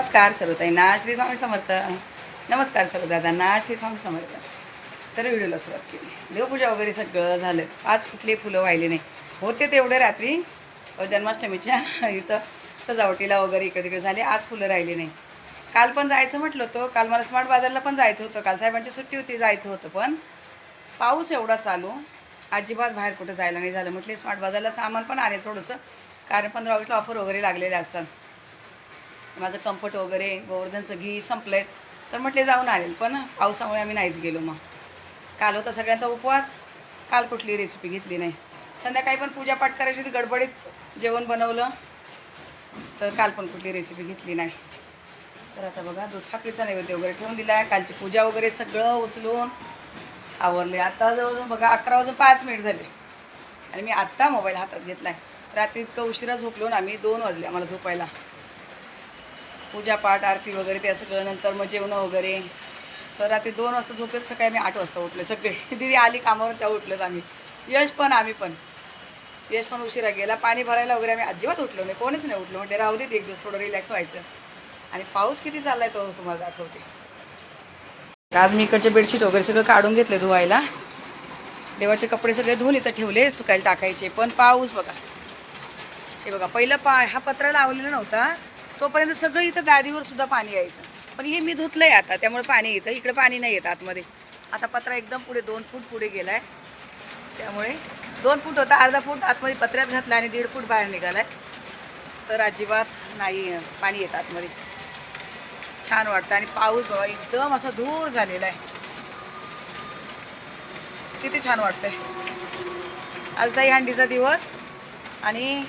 नमस्कार सर्वताईंना. श्री स्वामी समर्थ. नमस्कार सर्व दादांना श्री स्वामी समर्थ. तर व्हिडिओला सुरुवात केली. देवपूजा वगैरे सगळं झालं. आज कुठली फुलं वाहिले नाही. होते तेवढे रात्री. जन्माष्टमीच्या इथं सजावटीला वगैरे इकडे तिकडे झाले. आज फुलं राहिली नाही. काल पण जायचं म्हटलं होतं. काल मला स्मार्ट बाजारला पण जायचं होतं. काल साहेबांची सुट्टी होती जायचं होतं पण पाऊस एवढा चालू. अजिबात बाहेर कुठं जायला नाही झालं म्हटले. स्मार्ट बाजारला सामान पण आले थोडंसं. कारण पंधरा ऑगस्टला ऑफर वगैरे लागलेले असतात. माझं कम्फर्ट वगैरे गोवर्धनचं घी संपलं आहे तर म्हटले जाऊन आलेल पण पावसामुळे आम्ही नाहीच गेलो मग. काल होता सगळ्यांचा उपवास काल कुठली रेसिपी घेतली नाही. संध्याकाळी पण पूजापाठ करायची होती गडबडीत जेवण बनवलं तर काल पण कुठली रेसिपी घेतली नाही. तर आता बघा दूध साखरीचा नैवेद्य वगैरे ठेवून दिला आहे. कालची पूजा वगैरे सगळं उचलून आवरले. आता जवळजवळ बघा अकरा वाजून पाच मिनिट झाले. आणि मी आत्ता मोबाईल हातात घेतला आहे रात्री इतकं उशिरा झोपलो ना आम्ही दोन वाजले आम्हाला झोपायला. पूजापाठ आरती वगैरे ते सगळं नंतर मग जेवणं वगैरे. तर रात्री दोन वाजता झोपेत सकाळी मी आठ वाजता उठले सगळे. दिदी आली कामावर त्या उठलेत आम्ही. यश पण आम्ही पण. यश पण उशिरा गेला. पाणी भरायला वगैरे आम्ही अजिबात उठलो नाही. कोणीच नाही उठलो. म्हणजे राहू देत एक दिवस थोडं रिलॅक्स व्हायचं. आणि पाऊस किती चाललाय तो तुम्हाला दाखवते आज मी इकडचे बेडशीट वगैरे सगळं काढून घेतले धुवायला. देवाचे कपडे सगळे धुवून इथं ठेवले सुकायला टाकायचे. पण पाऊस बघा. हे बघा पहिलं पा हा पत्रा लावलेला नव्हता. तोपर्यंत सगळं इथं दारीवर सुद्धा पाणी यायचं. पण हे मी धुतलं आहे आता त्यामुळे पाणी येतं इकडे पाणी नाही येत आतमध्ये. आता पत्रा एकदम पुढे दोन फूट पुढे गेला आहे त्यामुळे दोन फूट होता अर्धा फूट आतमध्ये पत्र्यात घातला आणि दीड फूट बाहेर निघाला आहे तर अजिबात नाही पाणी येत आतमध्ये. छान वाटतं आणि पाऊस बघा एकदम असा धूर झालेला आहे. किती छान वाटतंय. आज दहीहंडीचा दिवस आणि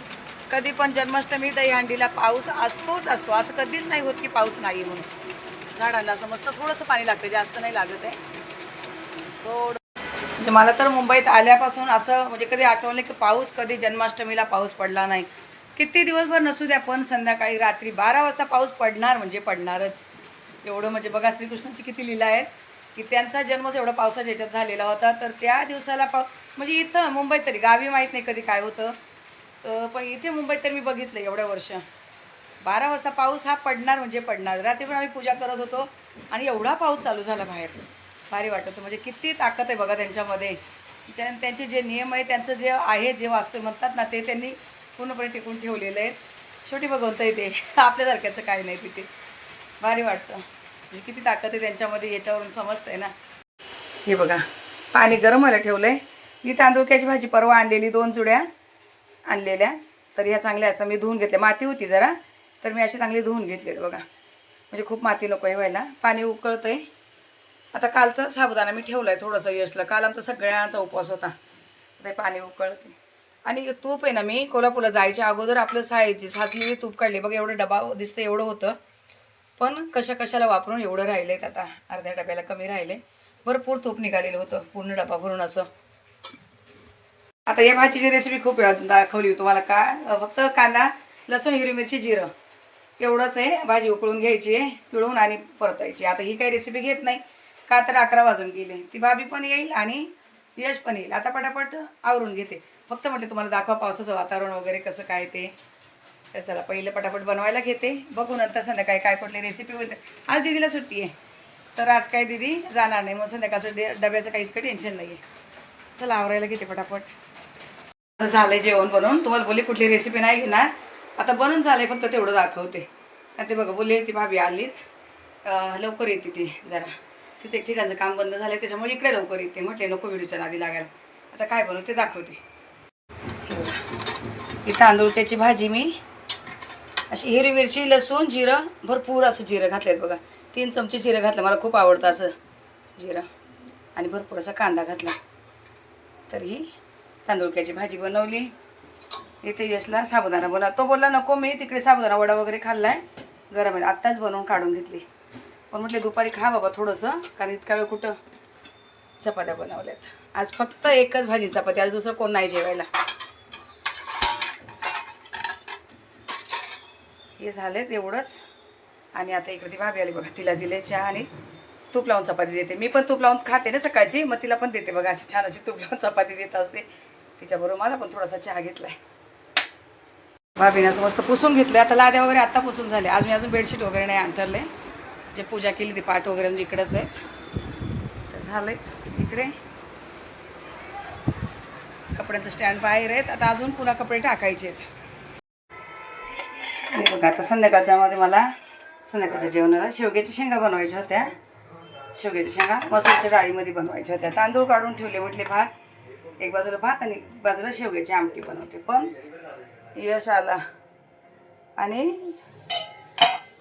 कधी पण जन्माष्टमी दहीहंडीला पाऊस असतोच असतो. असं कधीच नाही होत की पाऊस नाही म्हणून. झाडांना असं मस्त थोडंसं पाणी लागतं जास्त नाही लागत आहे. थोडं म्हणजे मला तर मुंबईत आल्यापासून असं म्हणजे कधी आठवलं की पाऊस कधी जन्माष्टमीला पाऊस पडला नाही. किती दिवसभर नसू द्या पण संध्याकाळी रात्री बारा वाजता पाऊस पडणार म्हणजे पडणारच. एवढं म्हणजे बघा श्रीकृष्णाची किती लीला आहेत. की त्यांचा जन्मच एवढा पावसाच्या याच्यात झालेला होता. तर त्या दिवसाला पाऊ म्हणजे इथं मुंबईत तरी गावी माहीत नाही कधी काय होतं. तर पण इथे मुंबईत तर मी बघितलं एवढ्या वर्ष. बारा वाजता पाऊस हा पडणार म्हणजे पडणार. रात्री पण आम्ही पूजा करत होतो आणि एवढा पाऊस चालू झाला बाहेर. भारी वाटत म्हणजे किती ताकद आहे बघा त्यांच्यामध्ये. त्यांचे जे नियम आहे त्यांचं जे आहे जे वास्तव म्हणतात ना ते त्यांनी पूर्णपणे टिकून ठेवलेलं आहे शेवटी भगवंत येते आपल्यासारख्याचं काही नाही तिथे. भारी वाटतं. म्हणजे किती ताकद आहे त्यांच्यामध्ये याच्यावरून समजतंय ना. हे बघा. पाणी गरम व्हायला ठेवलं आहे ही तांदूळक्याची भाजी परवा आणलेली दोन जुड्या. आणलेल्या. तर ह्या चांगल्या असतात. मी धुवून घेतल्या. माती होती जरा. तर मी अशी चांगली धुवून घेतली बघा. म्हणजे खूप माती नको आहे व्हायला. पाणी उकळतं आहे आता कालचा साबुदाणा मी ठेवला आहे थोडंसं यशला. काल आमचा सगळ्यांचा उपवास होता. ते पाणी उकळते. आणि तूप आहे ना मी कोल्हापूरला जायच्या अगोदर आपलं सायची साचलेली तूप काढली. बघा एवढं डबा दिसतं एवढं होतं. पण कशा कशाला वापरून एवढं राहिलं आहेत आता. अर्ध्या डब्याला कमी राहिले. भरपूर तूप निघालेलं होतं. पूर्ण डबा भरून असं. आता या भाजीची रेसिपी खूप वेळा दाखवली तुम्हाला. का फक्त कांदा लसूण हिरवी मिरची जिरं. एवढंच आहे. भाजी उकळून घ्यायची आहे पिळून आणि परतायची आता ही काही रेसिपी घेत नाही. का तर अकरा वाजून गेले. ती भाभी पण येईल आणि यश पण येईल. आता पटापट आवरून घेते. फक्त म्हटलं तुम्हाला दाखवा पावसाचं वातावरण वगैरे कसं काय ते. तर चला पहिलं पटापट बनवायला घेते. बघू नंतर संध्याकाळी काय कुठली रेसिपी होते आज दिदीला सुट्टी आहे. तर आज काय दिदी? जाणार नाही. मग संध्याकाळचं डे डब्याचं काही इतकं टेन्शन नाही आहे चला आवरायला घेते पटापट. झालं आहे जेवण बनवून. तुम्हाला बोलली कुठली रेसिपी नाही घेणार. आता बनून झालं आहे फक्त तेवढं दाखवते. कारण ते बघा बोलले ती भाभी आलीत. लवकर येते ती जरा. तिचं एक ठिकाणचं काम बंद झालंय त्याच्यामुळे इकडे लवकर येते. म्हटले नको व्हिडिओच्या आधी लागायला. आता काय बनवते दाखवते. ही तांदूळक्याची भाजी मी. अशी हिरवी मिरची लसूण जिरं भरपूर असं जिरं घातलेत बघा. तीन चमचे जिरं घातलं मला खूप आवडतं असं जिरं. आणि भरपूर असा कांदा घातला. तर ही तांदूळक्याची भाजी बनवली. इथे यशला साबुदाणा बनवा तो बोलला नको मी तिकडे साबुदाणा वडा वगैरे खाल्लाय. गरम आहे. आत्ताच बनवून काढून घेतली. पण म्हटले दुपारी खा बाबा थोडंसं कारण इतका वेळ कुठं चपात्या बनवल्यात. आज फक्त एकच भाजी चपाती आज दुसरं कोण नाही जेवायला. हे झालेत एवढंच. आणि आता इकडे ती भाभी आली बघा तिला दिले चहा आणि तूप लावून चपाती देते. मी पण तूप लावून खाते ना सकाळची मग तिला पण देते बघा अशी छान अशी तूप लावून चपाती देत असते. तिच्याबरोबर मला पण थोडासा चहा घेतलाय. भाभीनं असं मस्त पुसून घेतलं आता लाद्या वगैरे आत्ता पुसून झाले. आज मी अजून बेडशीट वगैरे नाही अंतरले जे पूजा केली ती पाठ वगैरे म्हणजे इकडंच आहेत. तर झालेत इकडे. कपड्यांचं स्टँड बाहेर आहेत. आता अजून पुन्हा कपडे टाकायचे आहेत. हे बघा आता संध्याकाळच्यामध्ये मला संध्याकाळच्या जेवणाला शेवग्याच्या शेंगा बनवायच्या होत्या. शेवग्याच्या शेंगा मसूरच्या डाळीमध्ये बनवायच्या होत्या. तांदूळ काढून ठेवले म्हटले भात. एक बाजूला भात आणि बाजूला शेवग्याची आमटी बनवते. पण यश आला. आणि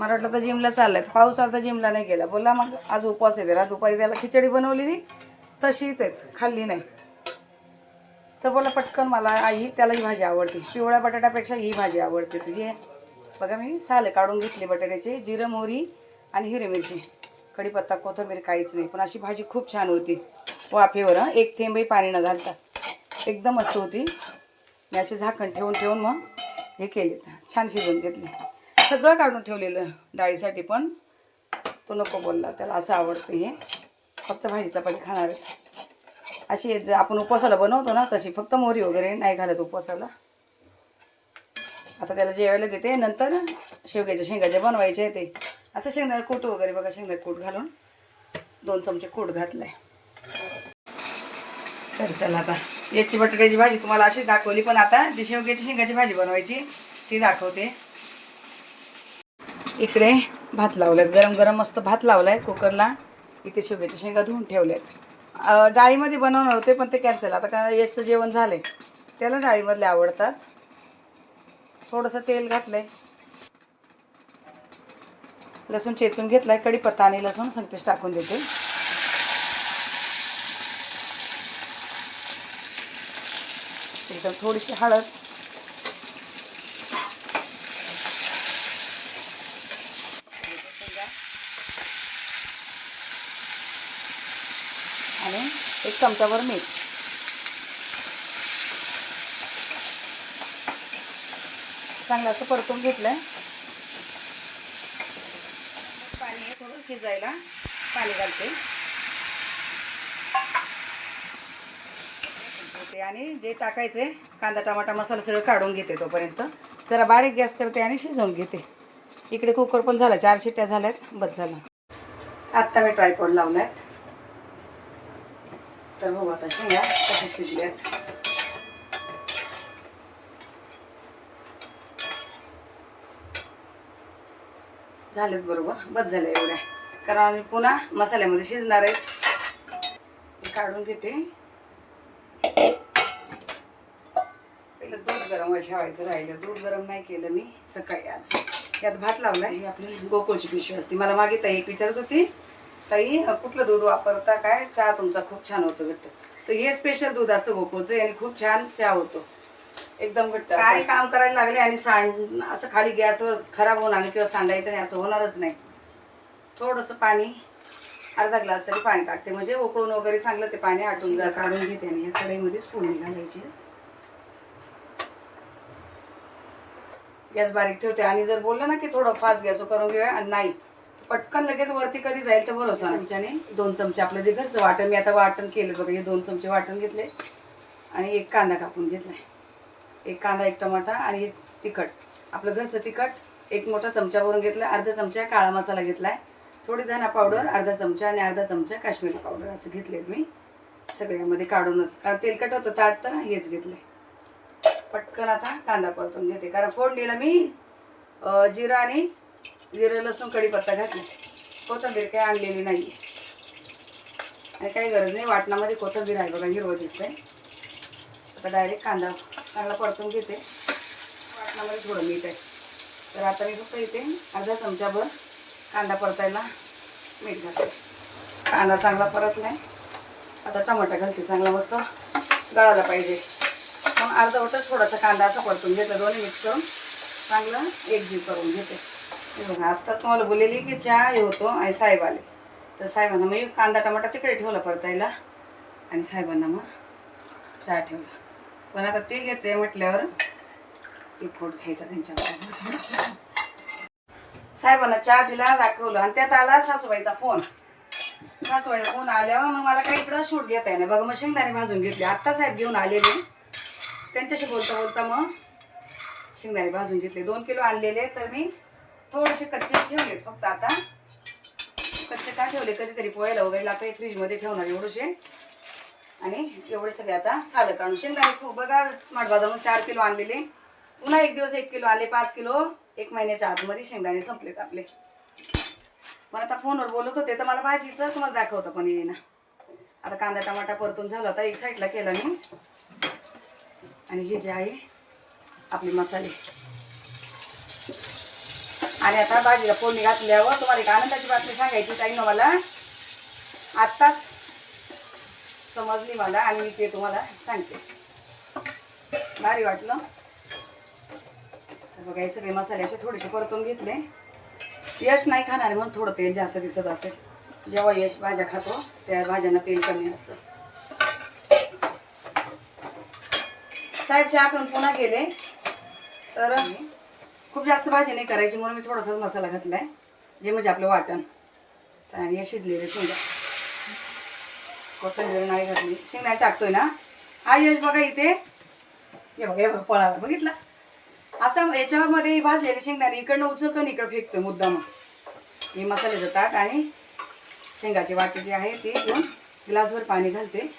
मला वाटलं तर जिमला चाललाय. पाऊस आता जिमला नाही गेला. बोला मग आज उपवास आहे त्याला. दुपारी त्याला खिचडी बनवलेली तशीच आहेत. खाल्ली नाही. तर बोला पटकन मला आई त्याला ही भाजी आवडते. पिवळ्या बटाट्यापेक्षा ही भाजी आवडते तुझी. बघा मी साले काढून घेतली बटाट्याची जिरं मोहरी आणि हिरवी मिरची. कढीपत्ता कोथंबीर काहीच नाही. पण अशी भाजी खूप छान होती. वाफेवर एक थेंबही पाणी न घालता. एकदम मस्त होती. मी असे झाकण ठेवून ठेवून मग हे केलेत छान शिजवून घेतले. सगळं काढून ठेवलेलं डाळीसाठी पण. तो नको बोलला त्याला असं आवडतं हे. फक्त भाजीचा पण खाणार आहे. अशी आपण उपवासाला बनवतो ना तशी फक्त मोहरी वगैरे नाही घालत उपवासाला. आता त्याला जेवायला देते. नंतर शेवग्याच्या शेंगाचे बनवायचे आहे ते. असं शेंगदाणा कूट वगैरे बघा शेंगदाणा कूट घालून दोन चमचे कूट आहे तर चला आता. याची बटाट्याची भाजी तुम्हाला अशी दाखवली पण आता जी शेवग्याची शेंगाची भाजी बनवायची ती दाखवते. इकडे भात लावलाय गरम गरम मस्त भात लावलाय कुकरला. इथे शेवग्याच्या शेंगा धुवून ठेवल्यात. डाळीमध्ये बनवणार होते पण ते कॅन्सल आता का याचं जेवण झालं आहे त्याला डाळीमधले आवडतात. थोडंसं तेल घातलंय. लसूण चेचून घेतलाय कढीपत्ता आणि लसूण संगतीच टाकून देते. एकदम थोडीशी हळद. आणि एक चमचाभर मीठ. चांगलं असं परतून घेतलंय. पाणी आहे थोडं शिजायला पाणी घालते. आणि जे टाकायचे कांदा टमाटा मसाला सगळं काढून घेते तोपर्यंत. जरा बारीक गॅस करते आणि शिजवून घेते. इकडे कुकर पण झाला चार शिट्ट्या झाल्यात बस झाला. आत्ता मी ट्रायपॉड लावलाय तर बघू आता शेंगा कशा शिजल्यात. झालेत बरोबर बस झाल्या एवढ्या. कारण आम्ही पुन्हा मसाल्यामध्ये शिजणार आहे. काढून घेते पहिलं ठेवायचं राहिलं. दूध गरम नाही केलं मी सकाळी आज. यात भात लावलाय. ही आपली गोकुळची पिशवी असते. मला मागे ताई एक विचारत होती. ताई कुठलं दूध वापरता? काय? चहा तुमचा खूप छान होतो घट्ट. तर हे स्पेशल दूध असतं गोकुळचं आणि खूप छान चहा होतो. एकदम घट्ट काय काम करायला लागले आणि सांड असं खाली गॅसवर खराब होणार नाही किंवा सांडायचं नाही असं होणारच नाही. थोडंसं पाणी अर्धा ग्लास तरी पाणी टाकते. म्हणजे उकळून वगैरे चांगलं ते पाणी आटून जा काढून घेते आणि ह्या कढईमध्येच फोडणी घालायची. गॅस बारीक ठेवते. आणि जर बोललं ना की थोडं फास्ट गॅस करून घेऊया आणि नाही पटकन लगेच वरती कधी जाईल तर भरोसा नाही. चमच्याने? दोन चमचे. आपलं जे घरचं वाटण मी आता वाटण केलं बघा हे दोन चमचे वाटण घेतले. आणि एक कांदा कापून घेतलाय. एक कांदा एक टमाटा आणि एक तिखट. आपलं घरचं तिखट एक मोठा चमचा भरून घेतला अर्धा चमचा काळा मसाला घेतलाय. थोडी धना पावडर अर्धा चमचा आणि अर्धा चमचा काश्मीरी पावडर असं घेतले मी. सगळ्यामध्ये काढूनच कारण तेलकट होतं ताट तर हेच घेतलंय. पटकन आता कांदा परतून घेते. कारण फोडणीला मी जिरा जिरं आणि जिरं लसूण कढीपत्ता घातला. कोथिंबीर काही आणलेली नाही आणि काही गरज नाही वाटणामध्ये कोथिंबीर आहे बघा हिरवं दिसतंय. आता डायरेक्ट कांदा चांगला परतून घेते. वाटणामध्ये थोडं मीठ आहे. तर आता मी फक्त इथे अर्धा चमच्याभर कांदा परतायला मीठ घालते कांदा चांगला परत नाही. आता टमाटा घालते चांगला मस्त गळायला पाहिजे. मग अर्धवटच थोडासा कांदा असा परतून घेतला दोन्ही मिक्स करून चांगलं एकजीव करून घेते. हे बघा आत्ताच तुम्हाला बोललेली की चहा हे होतो आणि साहेब आले तर साहेबांना मी कांदा टमाटा तिकडे ठेवला परतायला आणि साहेबांना मग चहा ठेवला. पण आता ते घेते म्हटल्यावर एक फोट घ्यायचा त्यांच्यावर साहेबांना चहा दिला दाखवलं आणि त्यात आला सासूबाईचा फोन. सासूबाईचा फोन आल्यावर मग मला काही इकडं शूट घेता येणार बघा मग शेंगदाणे भाजून घेतली. आत्ता साहेब घेऊन आलेले. त्यांच्याशी बोलता बोलता मग शेंगदाणे भाजून घेतले. दोन किलो आणलेले तर मी थोडेसे कच्चे ठेवले फक्त आता. कच्चे का ठेवले? कधीतरी पोहायला वगैरे लागते फ्रीजमध्ये ठेवणार एवढेसे आणि एवढे सगळे आता सालं काढून. शेंगदाणे खूप बघा स्मार्ट बाजारून चार किलो आणलेले. पुन्हा एक दिवस एक किलो आले पाच किलो. एक महिन्याच्या आतमध्ये शेंगदाणे संपलेत आपले. पण आता फोनवर बोलत होते तर मला भाजीचं तुम्हाला दाखवतं पण येईना. आता कांदा टमाटा परतून झाला होता एक साईडला केला मी. आणि हे जे आहे आपले मसाले. आणि आता भाजीला फोडणी घातल्यावर तुम्हाला एक आनंदाची बातमी सांगायची ताई ना मला आत्ताच समजली मला आणि मी ते तुम्हाला सांगते. भारी वाटलं. तर बघा हे सगळे मसाले असे थोडेसे परतून घेतले. यश नाही खाणार म्हणून थोडं तेल जास्त दिसत असेल. जेव्हा यश भाज्या खातो त्या भाज्यांना तेल कमी असतं. साहेब चहा पण पुन्हा गेले. तर खूप जास्त भाजी नाही करायची म्हणून मी थोडासा मसाला घातलाय जे म्हणजे आपलं वाटण. आणि हे शिजलेले शेंगा. कोथंबीर नाही घातली. शेंगा टाकतोय ना. हा यश बघा इथे. हे बघा हे बघा पळाला बघितला? असं याच्यामध्ये भाजलेले शेंगदाणे इकडनं उचलतो आणि इकडं फेकतोय मग हे मसाल्याचं ताट आणि शेंगाची वाटी जी आहे ती घेऊन ग्लासभर पाणी घालते.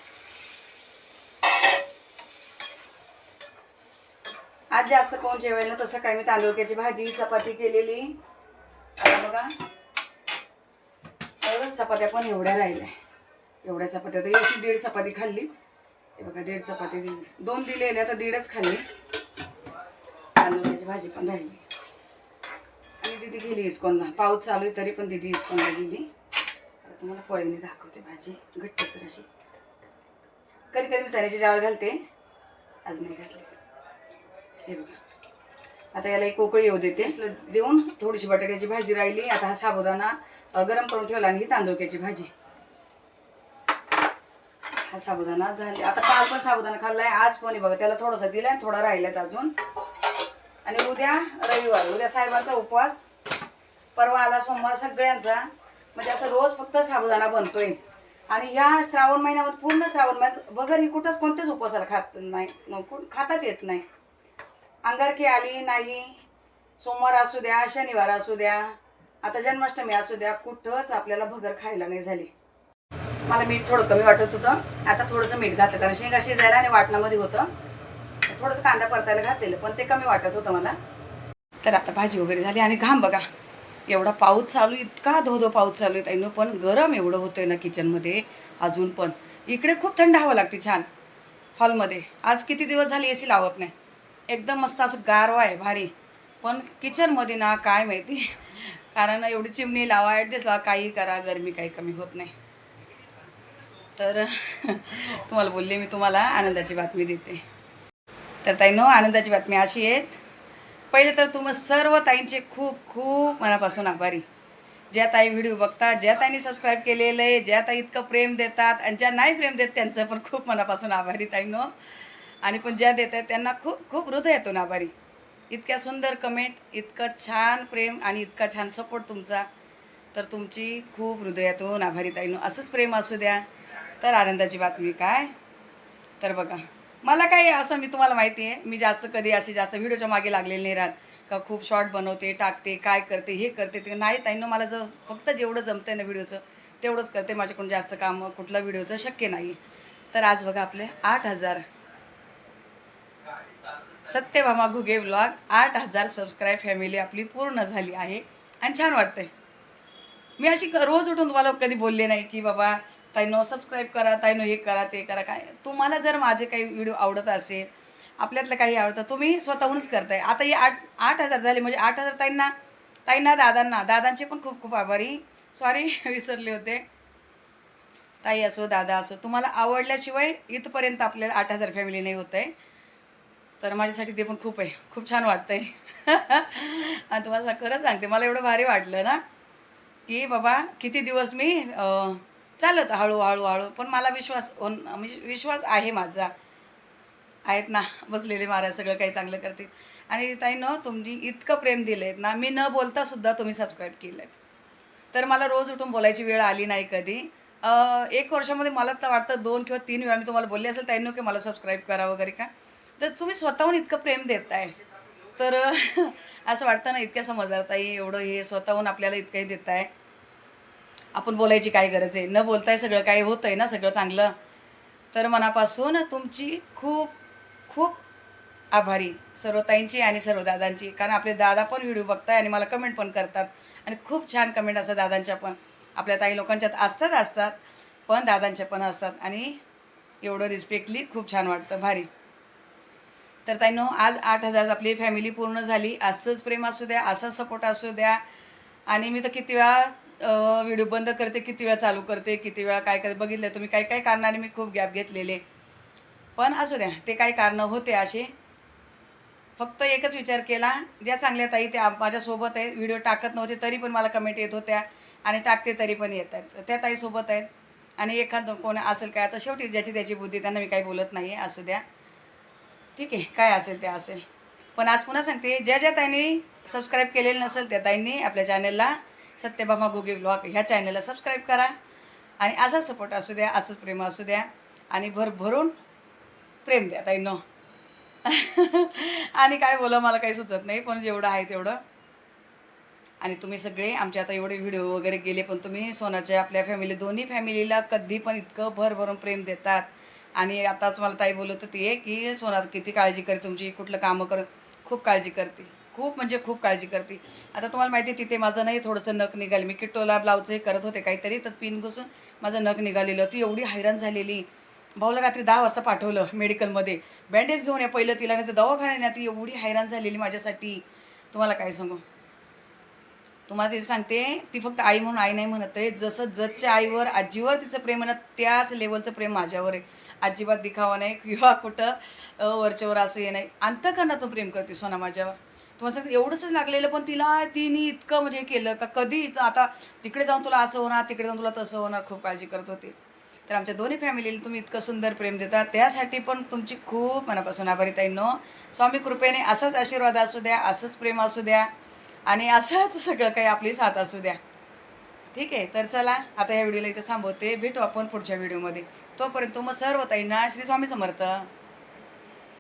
आज जास्त कोण जेवायला तसं काय मी तांदूळक्याची भाजी चपाती केलेली. आता बघा. तर चपात्या पण एवढ्या राहिल्या. एवढ्या चपात्या तर अशी दीड चपाती खाल्ली. हे बघा दीड चपाती दिली. दोन दिलेल्या तर दीडच खाल्ली. तांदूळची भाजी पण राहिली. आणि दिदी गेली इस्कॉनला. पाऊस चालू आहे तरी पण दिदी इस्कॉनला गेली. तर तुम्हाला पळीने दाखवते भाजी. घट्टसर अशी. कधी कधी मी चण्याची डाळ घालते. आज नाही घातली. हे बघा. आता याला एक उकळी येऊ देते. देऊन थोडीशी बटाट्याची भाजी राहिली. आता हा साबुदाणा गरम करून ठेवला आणि ही तांदूळक्याची भाजी. हा साबुदाणा झाली. आता काल पण साबुदाणा खाल्लाय आज पण आहे बघा. त्याला थोडासा दिलाय थोडा राहिलाय अजून. आणि उद्या रविवार उद्या साहेबांचा उपवास. परवा आला सोमवार सगळ्यांचा. म्हणजे असं रोज फक्त साबुदाणा बनतोय. आणि या श्रावण महिन्यामध्ये पूर्ण श्रावण महिन्यात बघर ही कुठंच कोणतेच उपवासाला खात नाही. खाताच येत नाही. अंगारकी आली नाही सोमवार असू द्या शनिवार असू द्या आता जन्माष्टमी असू द्या कुठंच आपल्याला भगर खायला नाही झाली. मला मीठ थोडं कमी वाटत होतं. आता थोडंसं मीठ घातलं कारण शेंगा शिजायला आणि वाटणामध्ये होतं. थोडंसं कांदा परतायला घातलेलं पण ते कमी वाटत होतं मला. तर आता भाजी वगैरे झाली आणि घाम बघा. एवढा पाऊस चालू इतका धो धो पाऊस चालू आहे ताईनो पण गरम एवढं होतं ना किचनमध्ये अजून पण. इकडे खूप थंड हवा लागते छान हॉलमध्ये. आज किती दिवस झाले ए सी लावत नाही? एकदम मस्त असं गारवा आहे भारी. पण किचनमध्ये ना काय माहिती. कारण एवढी चिमणी लावा ॲडजस्ट लावा काही करा गरमी काही कमी होत नाही. तर तुम्हाला बोलले मी तुम्हाला आनंदाची बातमी देते. तर ताईनो आनंदाची बातमी अशी आहेत पहिले तर तुम्ही सर्व ताईंचे खूप खूप मनापासून आभारी. ज्या ताई व्हिडिओ बघतात ज्या ताईंनी सबस्क्राईब केलेलं आहे ज्या ताई इतकं प्रेम देतात आणि ज्या नाही प्रेम देत त्यांचं पण खूप मनापासून आभारी ताईनो आणि पण ज्या देत आहेत त्यांना खूप खूप हृदयातून आभारी. इतक्या सुंदर कमेंट इतकं छान प्रेम आणि इतका छान सपोर्ट तुमचा. तर तुमची खूप हृदयातून आभारी ताईनो. असंच प्रेम असू द्या. तर आनंदाची बातमी काय? तर बघा मला काही असं मी तुम्हाला माहिती आहे मी जास्त कधी असे जास्त व्हिडिओच्या मागे लागलेले नाही राहत. का खूप शॉर्ट बनवते टाकते काय करते हे करते ते नाही ताईनं मला जर फक्त जेवढं जमतं ना व्हिडिओचं तेवढंच करते. माझ्याकडून जास्त काम कुठलं व्हिडिओचं शक्य नाही तर आज बघा आपले आठ हजार सत्यभामा घुगे व्लॉग आठ हजार सबस्क्राईब फॅमिली आपली पूर्ण झाली आहे. आणि छान वाटतंय. मी अशी रोज उठून तुम्हाला कधी बोलले नाही की बाबा ताईनो सबस्क्राईब करा ताईनो हे करा ते करा. काय? तुम्हाला जर माझे काही व्हिडिओ आवडत असेल आपल्यातलं काही आवडतं तुम्ही स्वतःहूनच करताय. आता हे आठ आठ हजार झाले म्हणजे आठ हजार ताईंना ताईंना दादांना दादांचे पण खूप खूप आभारी. सॉरी विसरले होते. ताई असो दादा असो तुम्हाला आवडल्याशिवाय इथपर्यंत आपल्याला आठ हजार फॅमिली नाही होत आहे तर माझ्यासाठी ते पण खूप आहे. खूप छान वाटतंय. आणि तुम्हाला खरं सांगते मला एवढं भारी वाटलं ना की बाबा किती दिवस मी चालत चाललं हळूहळू हळू पण मला विश्वास होन- म्हणजे विश्वास आहे माझा. आहेत ना बसलेले महाराज सगळं काही चांगलं करतील. आणि ताई न तुम्ही इतकं प्रेम दिलं आहेत ना मी न बोलता सुद्धा तुम्ही सबस्क्राईब केलं आहेत तर मला रोज उठून बोलायची वेळ आली नाही कधी. एक वर्षामध्ये मला तर वाटतं दोन किंवा तीन वेळा मी तुम्हाला बोलले असेल ताईनो की मला सबस्क्राईब करा वगैरे का? तर तुम्ही स्वतःहून इतकं प्रेम देत आहे तर असं वाटतं ना इतक्या समजदार ताई एवढं हे स्वतःहून आपल्याला इतकंही देत आहे आपण बोलायची काय गरज आहे. न बोलताय सगळं काही होतं आहे ना सगळं चांगलं. तर मनापासून तुमची खूप खूप आभारी. सर्व ताईंची आणि सर्व दादांची. कारण आपले दादा पण व्हिडिओ बघताय आणि मला कमेंट पण करतात. आणि खूप छान कमेंट असतात दादांच्या पण. आपल्या ताई लोकांच्यात असतात असतात. पण दादांच्या पण असतात. आणि एवढं रिस्पेक्टली खूप छान वाटतं. भारी. तर ताईनो आज आठ हजार आपली फॅमिली पूर्ण झाली. असंच प्रेम असू द्या असाच सपोर्ट असू द्या. आणि मी तर किती वेळा व्हिडिओ बंद करते किती वेळा चालू करते किती वेळा काय करते बघितलं तुम्ही काही काही कारणाने मी खूप गॅप घेतलेले. पण असू द्या ते काही कारणं होते असे. फक्त एकच विचार केला ज्या चांगल्या ताई त्या माझ्यासोबत आहेत. व्हिडिओ टाकत नव्हते तरी पण मला कमेंट येत होत्या. आणि टाकते तरी पण येत आहेत. त्या ताईसोबत आहेत. आणि एखादं कोण असेल काय आता शेवटी ज्याची त्याची बुद्धी त्यांना मी काही बोलत नाही असू द्या. ठीक आहे काय असेल ते असेल. पण आज पुन्हा सांगते ज्या ज्या ताईंनी सबस्क्राईब केलेलं नसेल त्या ताईंनी आपल्या चॅनलला सत्यबाबा गुगे ब्लॉग ह्या चॅनलला सबस्क्राईब करा. आणि असा सपोर्ट असू द्या असंच प्रेम असू द्या. आणि भरभरून प्रेम द्या ताईंनो. आणि काय बोला मला काही सुचत नाही पण जेवढं आहे तेवढं. आणि तुम्ही सगळे आमचे आता एवढे व्हिडिओ वगैरे गेले पण तुम्ही सोनाच्या आपल्या फॅमिली दोन्ही फॅमिलीला कधी पण इतकं भरभरून प्रेम देतात. आणि आताच मला ताई बोलत होती आहे की सोना किती काळजी करते तुमची कुठलं कामं कर खूप काळजी करते खूप म्हणजे खूप काळजी करते. आता तुम्हाला माहिती आहे तिथे माझं नाही थोडंसं नख निघालं. मी किट्टोला ब्लाऊजही करत होते काहीतरी तर पिन घुसून माझं नख निघालेलं. ती एवढी हैराण झालेली. भाऊला रात्री दहा वाजता पाठवलं मेडिकलमध्ये बँडेज घेऊन या पहिलं तिला नाही तर दवाखान्यात ती एवढी हैराण झालेली माझ्यासाठी. तुम्हाला काय सांगू? तुम्हाला ते सांगते ती फक्त आई म्हणून आई नाही म्हणत आहे. जसं जजच्या आईवर आजीवर तिचं प्रेम आहे ना त्याच लेवलचं प्रेम माझ्यावर आहे. अजिबात दिखावा नाही किंवा कुठं वरच्यावर असं हे नाही. अंतकरणातून प्रेम करते सोना माझ्यावर. तुम्हाला सांगते एवढंच लागलेलं पण तिला तिने इतकं म्हणजे केलं का कधीच आता तिकडे जाऊन तुला असं होणार तिकडे जाऊन तुला तसं होणार खूप काळजी करत होती. तर आमच्या दोन्ही फॅमिलीला तुम्ही इतकं सुंदर प्रेम देता. त्यासाठी पण तुमची खूप मनापासून आभारी ताईंनो स्वामी कृपेने असाच आशीर्वाद असू द्या असंच प्रेम असू द्या. आणि असंच सगळं काही आपली साथ असू द्या. ठीक आहे तर चला आता या व्हिडिओला इथं थांबवते. भेटू आपण पुढच्या व्हिडिओमध्ये. तोपर्यंत मग सर्व ताईंना श्री स्वामी समर्थ.